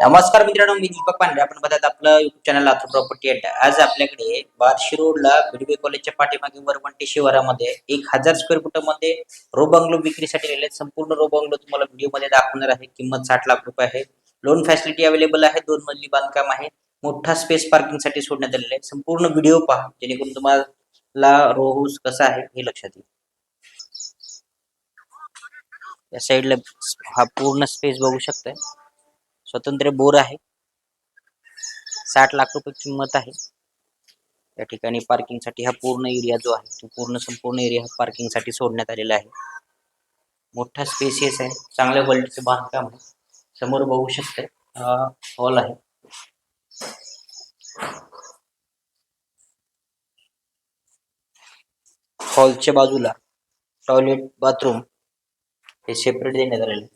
नमस्कार मित्रांनो मी दीपक पांढरे. आपण बघत आपलं युट्यूब चॅनल लातूर प्रॉपर्टी अड्डा आज आपल्याकडे बार्शी रोडला बीडबी कॉलेजच्या पाठीमागे वरवंटी शिवारामध्ये एक हजार स्क्वेअर फुटामध्ये रो बंगलो विक्रीसाठी दिले संपूर्ण रो बंगलो तुम्हाला व्हिडिओमध्ये दाखवणार आहे. किंमत साठ लाख रुपये आहे. लोन फॅसिलिटी अवेलेबल आहे. दोन मजली बांधकाम आहे. मोठा स्पेस पार्किंगसाठी सोडण्यात आलेला आहे. संपूर्ण व्हिडिओ पहा जेणेकरून तुम्हाला रो हाऊस कसा आहे हे लक्षात येईल. या साईडला हा पूर्ण स्पेस बघू शकताय. स्वतंत्र बोर आहे. साठ लाख रुपये किंमत आहे. या ठिकाणी पार्किंगसाठी हा पूर्ण एरिया जो आहे तो पूर्ण संपूर्ण एरिया हा पार्किंगसाठी सोडण्यात आलेला आहे. मोठा स्पेसियस आहे. चांगल्या क्वालिटीचं बांधकाम आहे. समोर बघू शकताय हॉल आहे. हॉलच्या बाजूला टॉयलेट बाथरूम हे सेपरेट देण्यात आलेले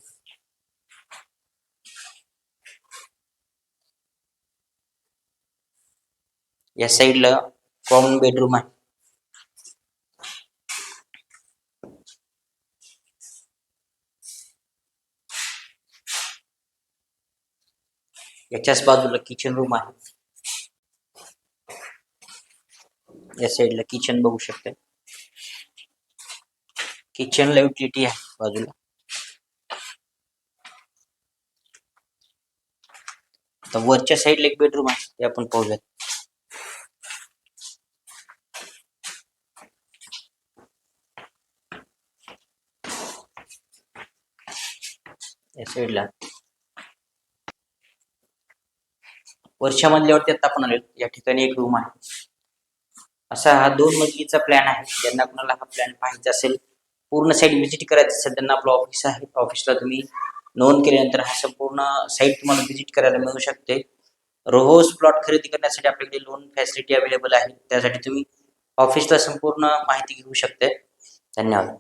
या साईडला कॉमन बेडरूम आहे. याच्याच बाजूला किचन रूम आहे. या साईडला किचन बघू शकते किचनला युटिलिटी आहे बाजूला. आता वरच्या साईडला एक बेडरूम आहे ते आपण पाहूयात. या साईडला वरच्या मजल्यावरती आता आपण आलो या ठिकाणी एक रूम आहे. असा हा दोन मजलीचा प्लॅन आहे. ज्यांना कोणाला हा प्लॅन पाहायचा असेल पूर्ण साईड व्हिजिट करायचं असेल त्यांना आपलं ऑफिस आहे. ऑफिसला तुम्ही नोंद केल्यानंतर हा संपूर्ण साईट तुम्हाला व्हिजिट करायला मिळू शकते. रोहोस प्लॉट खरेदी करण्यासाठी आपल्याकडे लोन फॅसिलिटी अवेलेबल आहे. त्यासाठी तुम्ही ऑफिसला संपूर्ण माहिती घेऊ शकते. धन्यवाद.